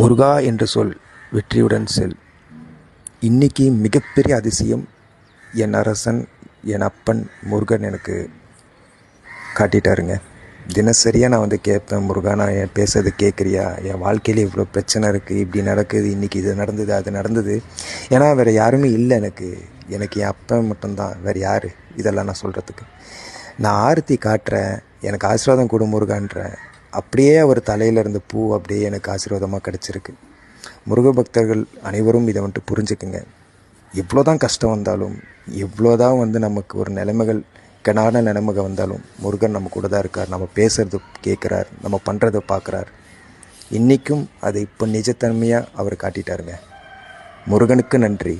முருகா என்று சொல் வெற்றியுடன் செல். இன்னைக்கு மிகப்பெரிய அதிசயம் என் அரசன் என் அப்பன் முருகன் எனக்கு காட்டிட்டாருங்க. தினசரியாக நான் வந்து கேட்பேன் முருகா நான் என் பேசுறது கேட்குறியா? என் வாழ்க்கையில் இவ்வளோ பிரச்சனை இருக்குது இப்படி நடக்குது இன்றைக்கி இது நடந்தது அது நடந்தது. ஏன்னா வேறு யாருமே இல்லை எனக்கு. எனக்கு என் அப்பன் மட்டும்தான் வேறு யார்? இதெல்லாம் நான் சொல்கிறதுக்கு நான் ஆரத்தி காட்டுறேன் எனக்கு ஆசீர்வாதம் கொடு முருகான்றேன். அப்படியே அவர் தலையில் இருந்த பூ அப்படியே எனக்கு ஆசீர்வாதமாக கிடச்சிருக்கு. முருக பக்தர்கள் அனைவரும் இதை வந்துட்டு புரிஞ்சுக்குங்க. எவ்வளோ தான் கஷ்டம் வந்தாலும் எவ்வளோ தான் வந்து நமக்கு ஒரு நிலைமைகள் கனான நிலைமைகள் வந்தாலும் முருகன் நம்ம கூட தான் இருக்கார். நம்ம பேசுகிறது கேட்குறார். நம்ம பண்ணுறதை பார்க்குறார். இன்றைக்கும் அதை இப்போ நிஜத்தன்மையாக அவர் காட்டிட்டாருங்க. முருகனுக்கு நன்றி.